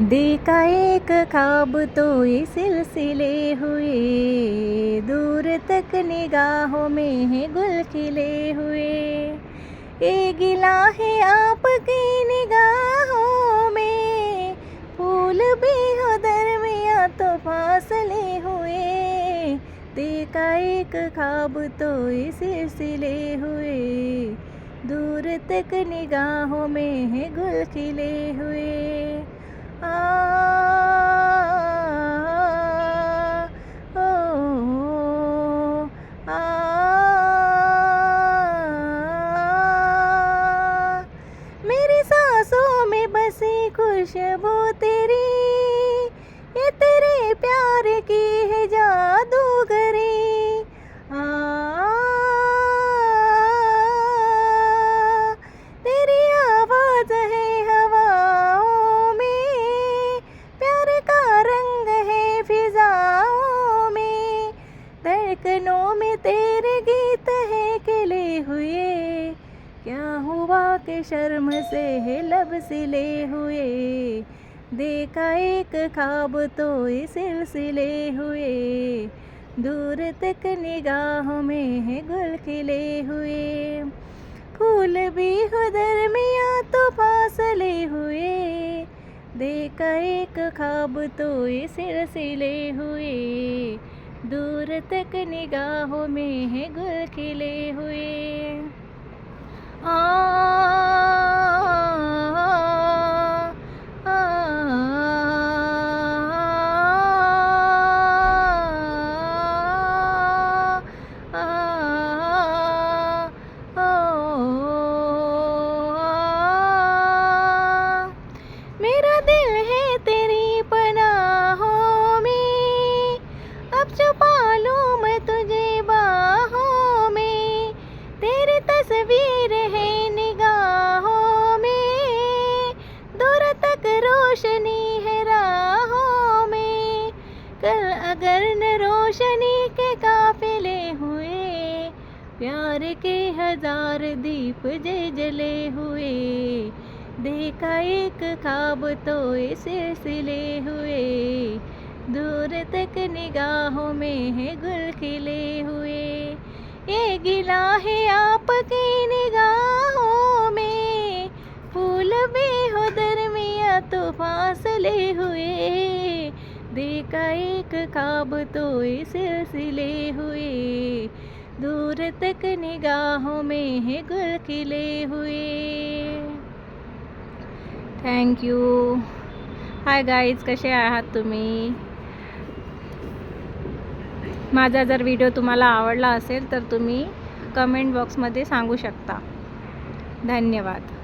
देखा एक खाब तो ये सिलसिले हुए। दूर तक निगाहों में है गुल खिले हुए। ये गिला है आपकी निगाहों में। फूल भी हो दरमिया तो फासले हुए। देखा एक खाब तो ये सिलसिले हुए। दूर तक निगाहों में है गुल खिले हुए। खुशबू तेरी, ये तेरे प्यार की है जादूगरी तेरी आवाज़ है हवाओं में, प्यार का रंग है फिजाओं में। धड़कनों में तेरे गीत है खिले हुए क्या हुआ के शर्म से है लब सिले हुए? देखा एक खाब तो ये सिलसिले हुए। दूर तक निगाहों में है गुल खिले हुए। फूल भी हो दरमिया तो फासले हुए। देखा एक खाब तो ये सिलसिले हुए। दूर तक निगाहों में है गुल खिले हुए। 啊。कल न रोशनी के काफिले हुए, प्यार के हज़ार दीप जे जले हुए। देखा एक खाब तो ये सिलसिले हुए, दूर तक निगाहों में है गुल खिले हुए। ये गिला है आपकी निगाहों में, फूल भी हो दरमिया तो फासले हुए। देखा एक खाब तो ये सिलसिले हुए। दूर तक निगाहों में है गुल खिले हुए। थँक्यू हाय गाईज कसे आहात तुम्ही? माझा जर व्हिडिओ तुम्हाला आवडला असेल तर तुम्ही कमेंट बॉक्समध्ये सांगू शकता. धन्यवाद.